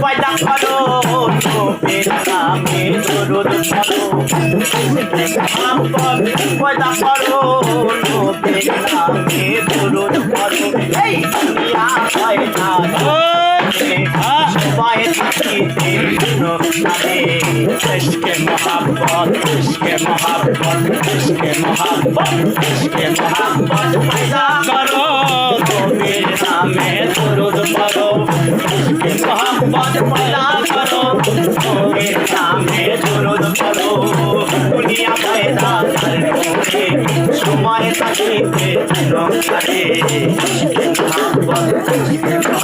পয়দা করো নামে দরুদ করো সম্পদ পয়দা করো নামে দরুদ করো এই দুনিয়া সবাই থাকিতে इसके इश्क इसके इश्क इसके इश्क इसके इश्क मोहब्बत पैदा करो तो मेरा में दुरुद पढ़ो इश्क मोहब्बत पैदा करो तो मेरा में दुरुद पढ़ो दुनिया पैदा कर समय तकलीफ़ तुम करे इश्क मोहब्बत इश्क